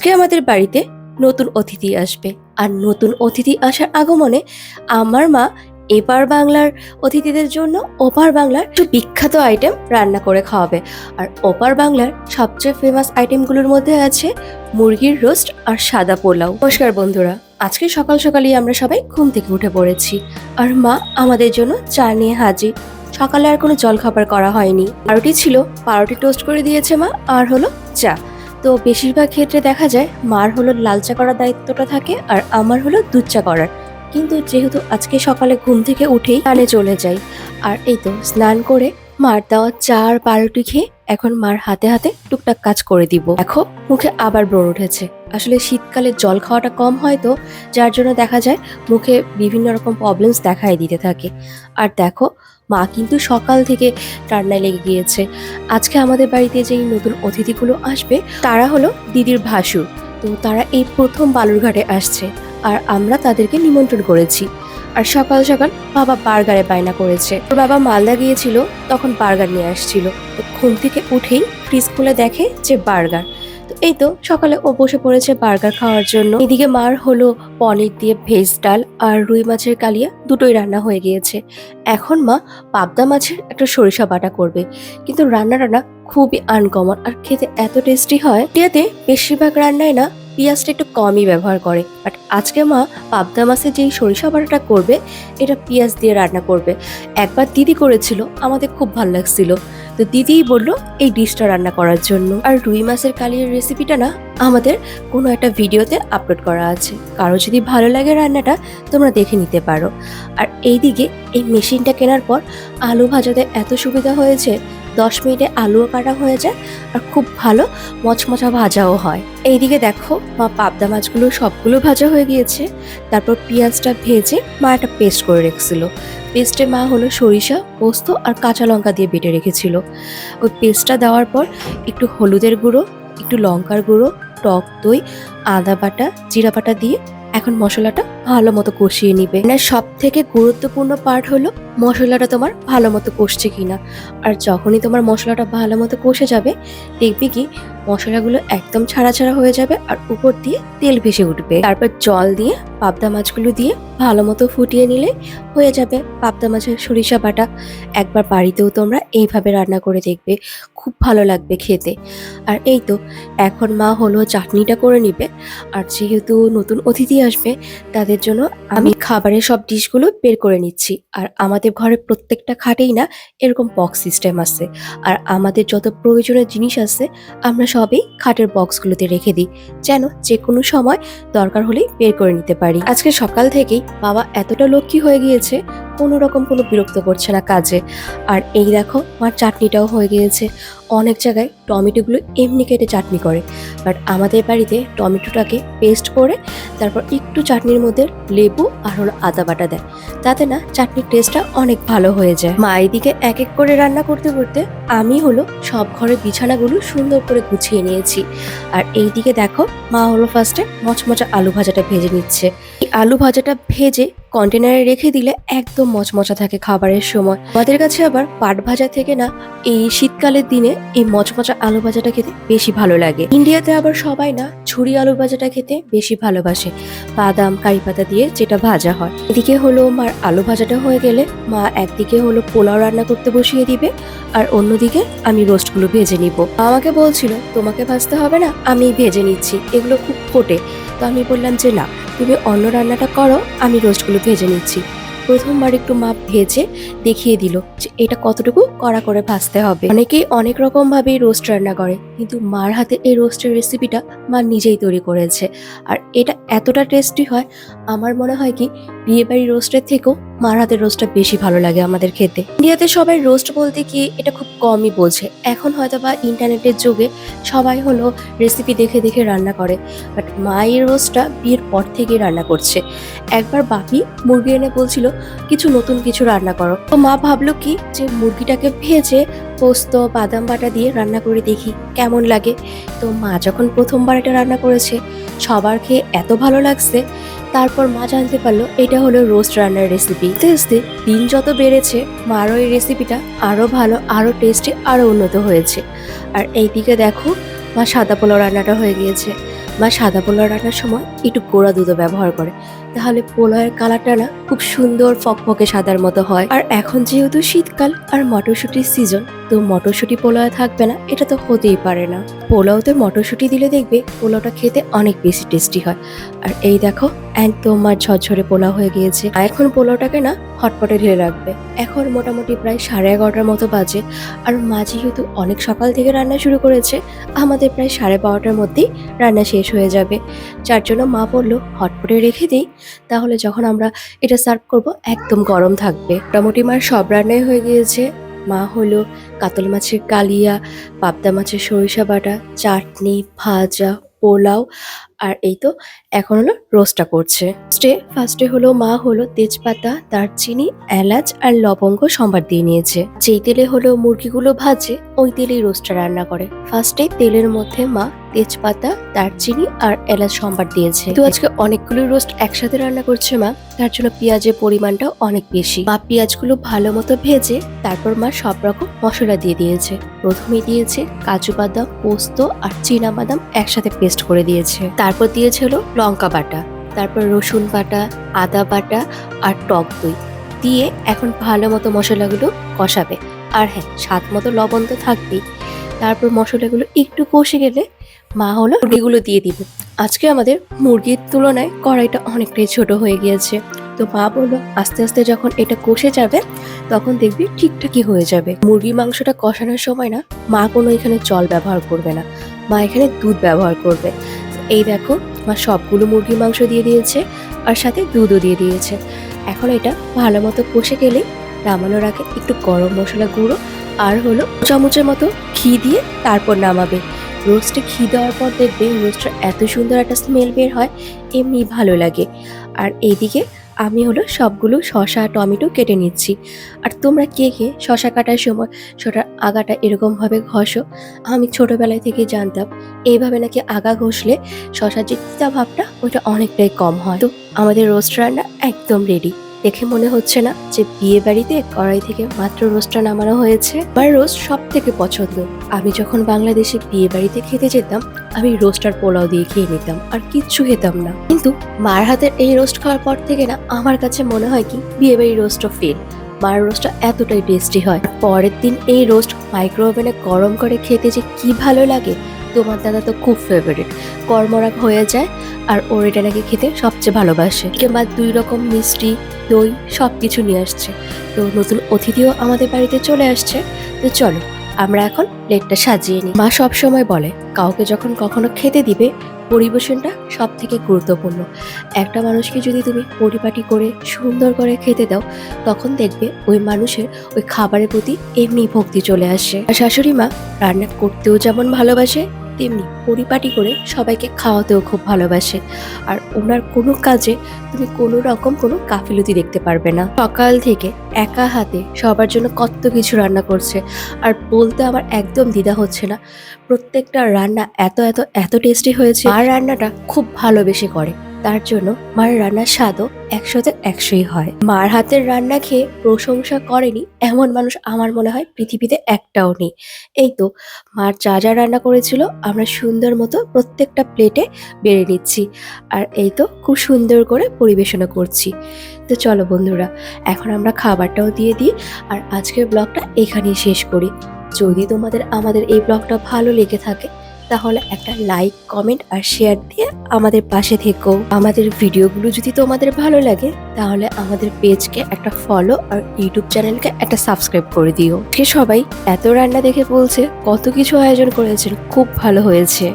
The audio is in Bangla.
আজকে আমাদের বাড়িতে নতুন অতিথি আসবে। আর নতুন অতিথি আসার আগমনে আমার মা এপার বাংলার অতিথিদের জন্য ওপার বাংলার একটু বিখ্যাত আইটেম রান্না করে খাওয়াবে। আর ওপার বাংলার সবচেয়ে ফেমাস আইটেমগুলোর মধ্যে আছে মুরগির রোস্ট আর সাদা পোলাও। নমস্কার বন্ধুরা, আজকে সকাল সকালেই আমরা সবাই ঘুম থেকে উঠে পড়েছি। আর মা আমাদের জন্য চা নিয়ে হাজির। সকালে আর কোনো জলখাবার করা হয়নি। পাউরুটি ছিল, পাউরুটি টোস্ট করে দিয়েছে মা, আর হলো চা। তো বেশিরভাগ ক্ষেত্রে দেখা যায়, মার হলো লাল চা করার দায়িত্বটা থাকে আর আমার হলো দুধ চা করার। কিন্তু যেহেতু আজকে সকালে ঘুম থেকে উঠেই কানে চলে যাই, আর এই তো স্নান করে মার দেওয়া চার পাউরুটি খেয়ে এখন মার হাতে হাতে টুকটাক কাজ করে দিব। দেখো, মুখে আবার ব্রণ উঠেছে। আসলে শীতকালে জল খাওয়াটা কম হয় তো, যার জন্য দেখা যায় মুখে বিভিন্ন রকম প্রবলেমস দেখাই দিতে থাকে। আর দেখো, মা কিন্তু সকাল থেকে রান্নায় লেগে গিয়েছে। আজকে আমাদের বাড়িতে যেই নতুন অতিথিগুলো আসবে, তারা হলো দিদির ভাসুর। তো তারা এই প্রথম বালুরঘাটে আসছে আর আমরা তাদেরকে নিমন্ত্রণ করেছি। আর সকাল সকাল বাবা বার্গারে বায়না করেছে। ওর বাবা মালদা গিয়েছিল, তখন বার্গার নিয়ে আসছিল। তো ঘুম থেকে উঠেই ফ্রিজ খুলে দেখে যে বার্গার। এই তো সকালে ও বসে পড়েছে বার্গার খাওয়ার জন্য। এদিকে মার হলো পনির দিয়ে ভেজ ডাল আর রুই মাছের কালিয়া দুটোই রান্না হয়ে গিয়েছে। এখন মা পাবদা মাছের একটা সরিষা বাটা করবে। কিন্তু রান্নাটা না খুবই আনকমন আর খেতে এত টেস্টি হয়। এটাতে বেশিরভাগ রান্নায় না পেঁয়াজটা একটু কমই ব্যবহার করে। বাট আজকে মা পাবদা মাছের যেই সরিষা বাটাটা করবে, এটা পেঁয়াজ দিয়ে রান্না করবে। একবার দিদি করেছিল, আমাদের খুব ভালো লাগছিল। তো দিদিই বলল এই ডিশটা রান্না করার জন্য। আর রুই মাছের কালিয়ার রেসিপিটা না, আমাদের কোনো একটা ভিডিওতে আপলোড করা আছে। কারও যদি ভালো লাগে রান্নাটা, তোমরা দেখে নিতে পারো। আর এইদিকে এই মেশিনটা কেনার পর আলু ভাজাতে এত সুবিধা হয়েছে, দশ মিনিটে আলুও কাটা হয়ে যায় আর খুব ভালো মচমচা ভাজাও হয়। এইদিকে দেখো, মা পাবদা মাছগুলো সবগুলো ভাজা হয়ে গিয়েছে। তারপর পেঁয়াজটা ভেজে মা একটা পেস্ট করে রেখেছিল। পেস্টে মা হলো সরিষা, পোস্ত আর কাঁচা লঙ্কা দিয়ে বেটে রেখেছিল। ওই পেস্টটা দেওয়ার পর একটু হলুদের গুঁড়ো, একটু লঙ্কার গুঁড়ো, টক দই, আদা বাটা, জিরা বাটা দিয়ে এখন মশলাটা ভালো মতো কষিয়ে নিবে। মানে সব থেকে গুরুত্বপূর্ণ পার্ট হলো, মশলাটা তোমার ভালো মতো কষছে কিনা। আর যখনই তোমার মশলাটা ভালো মতো কষে যাবে, দেখবি কি, মশলাগুলো একদম ছাড়া ছাড়া হয়ে যাবে আর উপর দিয়ে তেল ভেসে উঠবে। তারপর জল দিয়ে, পাবদা মাছগুলো দিয়ে ভালো মতো ফুটিয়ে নিলে হয়ে যাবে পাবদা মাছের সরিষা বাটা। একবার বাড়িতেও তোমরা এইভাবে রান্না করে দেখবে, খুব ভালো লাগবে খেতে। আর এই তো, এখন মা হলো চাটনিটা করে নিবে। আর যেহেতু নতুন অতিথি আসবে, তাদের জন্য আমি খাবারের সব ডিশগুলো বের করে নিচ্ছি। আর আমাদের ঘরে প্রত্যেকটা খাটেই না এরকম বক্স সিস্টেম আছে। আর আমাদের যত প্রয়োজনীয় জিনিস আছে, আমরা সবই খাটের বক্সগুলোতে রেখে দিই। যেন যে কোনো সময় দরকার হলেই বের করে নিতে পারি। আজকে সকাল থেকেই বাবা এতটা লক্ষ্মী হয়ে গিয়েছে কোনো রকম কোনো বিরক্ত করছে না কাজে। আর এই দেখো, আমার চাটনিটাও হয়ে গিয়েছে। অনেক জায়গায় টমেটোগুলো এমনি কেটে চাটনি করে। বাট আমাদের বাড়িতে টমেটোটাকে পেস্ট করে, তারপর একটু চাটনির মধ্যে লেবু আর হলো আদা বাটা দেয়। তাতে না চাটনির টেস্টটা অনেক ভালো হয়ে যায়। মা এদিকে এক এক করে রান্না করতে করতে আমি হলো সব ঘরের বিছানাগুলো সুন্দর করে গুছিয়ে নিয়েছি। আর এইদিকে দেখো, মা হলো ফার্স্টে মচমচা আলু ভাজাটা ভেজে নিচ্ছে। এই আলু ভাজাটা ভেজে কন্টেনারে রেখে দিলে একদম মচমচা থাকে খাবারের সময়। আমাদের কাছে আবার পাট ভাজা থেকে না, এই শীতকালের দিনে এই মচমচা আলু ভাজাটা খেতে বেশি ভালো লাগে। ইন্ডিয়াতে আবার সবাই না ছুরি আলু ভাজাটা খেতে বেশি ভালোবাসে। বাদাম কারি পাতা দিয়ে যেটা ভাজা হয়। এদিকে হলো মার আলু ভাজাটা হয়ে গেলে মা একদিকে হলো পোলাও রান্না করতে বসিয়ে দিবে, আর অন্যদিকে আমি রোস্টগুলো ভেজে নিব। আমাকে বলছিল, তোমাকে ভাজতে হবে না, আমি ভেজে নিচ্ছি। এগুলো খুব ফোটে। তো আমি বললাম যে, না। তুমি অন্য রান্নাটা করো, আমি রোস্টগুলো ভেজে নিচ্ছি। প্রথমবার একটু মাপ ভেজে দেখিয়ে দিল যে এটা কতটুকু কড়া করে ভাজতে হবে। অনেকেই অনেক রকম ভাবে রোস্ট রান্না করে, কিন্তু মার হাতে এই রোস্টের রেসিপিটা মা নিজেই তৈরি করেছে। আর এটা এতটা টেস্টি হয়, আমার মনে হয় কি বিয়েবাড়ি রোস্টের থেকেও মার হাতের রোস্টটা বেশি ভালো লাগে আমাদের খেতে। ইন্ডিয়াতে সবাই রোস্ট বলতে কি এটা খুব কমই বোঝে এখন হয়তো বা ইন্টারনেটের যুগে সবাই হলো রেসিপি দেখে দেখে রান্না করে বাট মায়ের রোস্টটা বিয়ের পর থেকেই রান্না করছে। একবার বাপি মুরগি এনে বলছিল, কিছু নতুন কিছু রান্না করো। তো মা ভাবলো কি যে মুরগিটাকে ভেজে পোস্ত, বাদাম বাটা দিয়ে রান্না করে দেখি কেমন লাগে। তো মা যখন প্রথমবার এটা রান্না করেছে সবার খেয়ে এত ভালো লাগছে। তারপর মা জানতে পারল এটা হলো রোস্ট রান্নার রেসিপি আস্তে দিন যত বেড়েছে মারও এই রেসিপিটা আরও ভালো আরও টেস্টি আরও উন্নত হয়েছে। আর এইদিকে দেখো, মা সাদা পোলাও রান্নাটা হয়ে গিয়েছে। মা সাদা পোলাও রান্নার সময় একটু গোড়া দুধও ব্যবহার করে। তাহলে পোলাওয়ের কালারটা না খুব সুন্দর ফকফকে সাদার মতো হয়। আর এখন যেহেতু শীতকাল আর মটরশুটির সিজন তো মটরশুটি পোলাও থাকবে না, এটা তো হতেই পারে না। পোলাওতে মটরশুটি দিলে দেখবে পোলাওটা খেতে অনেক বেশি টেস্টি হয়। আর এই দেখো, একদম মার ঝরঝরে পোলাও হয়ে গিয়েছে। আর এখন পোলাওটাকে না হটপটে ঢেলে রাখবে। এখন মোটামুটি প্রায় সাড়ে এগারোটার মতো বাজে। আর মা যেহেতু অনেক সকাল থেকে রান্না শুরু করেছে, আমাদের প্রায় সাড়ে বারোটার মধ্যেই রান্না শেষ হয়ে যাবে। যার জন্য মা বলল, হটপটে রেখে দিই তাহলে যখন আমরা এটা সার্ভ করব, একদম গরম থাকবে। মোটামুটি মার সব রান্নাই হয়ে গিয়েছে। মা হলো কাতল মাছের কালিয়া, পাবদা মাছের সরিষা বাটা, চাটনি, ভাজা, পোলাও আর এই তো এখন হলো রোস্টটা করছে। স্টে ফার্স্টে হলো মা হলো তেজপাতা দারচিনি এলাচ আর লবঙ্গ সম্বার দিয়ে নিয়েছে। যেই তেলে হলো মুরগিগুলো ভাজে, ওই তেলেই রোস্টটা রান্না করে। ফার্স্টে তেলের মধ্যে মা তেজপাতা দারচিনি আর এলাচ সম্বার দিয়েছে। তো আজকে অনেকগুলো রোস্ট একসাথে রান্না করছে মা, তার জন্য পেঁয়াজের পরিমাণটা অনেক বেশি। মা পেঁয়াজগুলো ভালো মতো ভেজে, তারপর মা সব রকম মশলা দিয়ে দিয়েছে। প্রথমে দিয়েছে কাজু বাদাম, পোস্ত আর চীনা বাদাম একসাথে পেস্ট করে দিয়েছে। তারপর দিয়েছিল লঙ্কা বাটা, তারপর রসুন বাটা, আদা বাটা আর টক দই। দিয়ে এখন ভালো মতো মশলাগুলো কষাবে। আর হ্যাঁ স্বাদ মতো লবণ তো থাকবেই। তারপর মশলাগুলো একটু কষে গেলে মা হলো মুরগিগুলো দিয়ে দিবে। আজকে আমাদের মুরগির তুলনায় কড়াইটা অনেকটাই ছোট হয়ে গিয়েছে। তো মা বলল, আস্তে আস্তে যখন এটা কষে যাবে, তখন দেখবি ঠিকঠাকই হয়ে যাবে। মুরগি মাংসটা কষানোর সময় না, মা কোনো এখানে জল ব্যবহার করবে না। মা এখানে দুধ ব্যবহার করবে। এই দেখো, মা সবগুলো মুরগির মাংস দিয়ে দিয়েছে আর সাথে দুধও দিয়ে দিয়েছে। এখন এটা ভালো মতো কষে গেলে নামানোর আগে একটু গরম মশলা গুঁড়ো আর হলো চামচের মতো ঘি দিয়ে তারপর নামাবে। রোস্টে ঘি দেওয়ার পর দেখবে রোস্টের এত সুন্দর একটা স্মেল বের হয়, এমনি ভালো লাগে। আর এইদিকে আমি হলো সবগুলো শশা, টমেটো কেটে নিচ্ছি। আর তোমরা কে কে শশা কাটার সময় শশার আগাটা এরকমভাবে ঘষো, আমি ছোটোবেলায় থেকে জানতাম, এইভাবে নাকি আগা ঘষলে শশার যে ভাবটা, ওটা অনেকটাই কম হয়। তো আমাদের রোস্ট রান্না একদম রেডি দেখে মনে হচ্ছে না যে বিয়ে বাড়িতে কড়াই থেকে মাত্র রোস্টটা নামানো হয়েছে। আমার রোস্ট সব থেকে পছন্দ। আমি যখন বাংলাদেশে বিয়ে বাড়িতে খেতে যেতাম, আমি রোস্ট আর পোলাও দিয়ে খেয়ে নিতাম আর কিচ্ছু খেতাম না। কিন্তু মার হাতের এই রোস্ট খাওয়ার পর থেকে না আমার কাছে মনে হয় কি বিয়ে বাড়ির রোস্টও ফেল মার রোস্টটা এতটাই টেস্টি হয়। পরের দিন এই রোস্ট মাইক্রো ওভেনে গরম করে খেতে যে কি ভালো লাগে তোমার দাদা তো খুব ফেভারিট কর্মরাগ হয়ে যায় আর ওর এটা নাকি খেতে সবচেয়ে ভালোবাসে। কিংবা দুই রকম মিষ্টি, দই সব কিছু নিয়ে আসছে। তো নতুন অতিথিও আমাদের বাড়িতে চলে আসছে। তো চলো, আমরা এখন প্লেটটা সাজিয়ে নিই। মা সব সময় বলে, কাউকে যখন কখনো খেতে দিবে, পরিবেশনটা সব থেকে গুরুত্বপূর্ণ। একটা মানুষকে যদি তুমি পরিপাটি করে, সুন্দর করে খেতে দাও, তখন দেখবে ওই মানুষের ওই খাবারের প্রতি এমনি ভক্তি চলে আসে। আর শাশুড়ি মা রান্না করতেও যেমন ভালোবাসে তেমনি পরিপাটি করে সবাইকে খাওয়াতেও খুব ভালোবাসে। আর ওনার কোনো কাজে তুমি কোনো রকম কোনো কাফিলতি দেখতে পারবে না। সকাল থেকে একা হাতে সবার জন্য কত কিছু রান্না করছে। আর বলতে আমার একদম দ্বিধা হচ্ছে না। প্রত্যেকটা রান্না এত এত এত টেস্টি হয়েছে। আর রান্নাটা খুব ভালোবেসে করে। তার জন্য মার রান্নার স্বাদও একশোতে একশোই হয়। মার হাতের রান্না খেয়ে প্রশংসা করেনি এমন মানুষ আমার মনে হয় পৃথিবীতে একটাও নেই। এই তো মার যা যা রান্না করেছিল আমরা সুন্দর মতো প্রত্যেকটা প্লেটে বেড়ে নিচ্ছি আর এই তো খুব সুন্দর করে পরিবেশনা করছি। তো চলো বন্ধুরা, এখন আমরা খাবারটাও দিয়ে দিই আর আজকের ব্লগটা এখানেই শেষ করি। যদি তোমাদের আমাদের এই ব্লগটা ভালো লেগে থাকে তাহলে একটা লাইক কমেন্ট আর শেয়ার দিয়ে আমাদের পাশে থেকো। আমাদের ভিডিওগুলো যদি তোমাদের ভালো লাগে, তাহলে আমাদের পেজকে একটা ফলো আর ইউটিউব চ্যানেলকে একটা সাবস্ক্রাইব করে দিও। সবাই এত রান্না দেখে বলছে, কত কিছু আয়োজন করেছেন, খুব ভালো হয়েছে।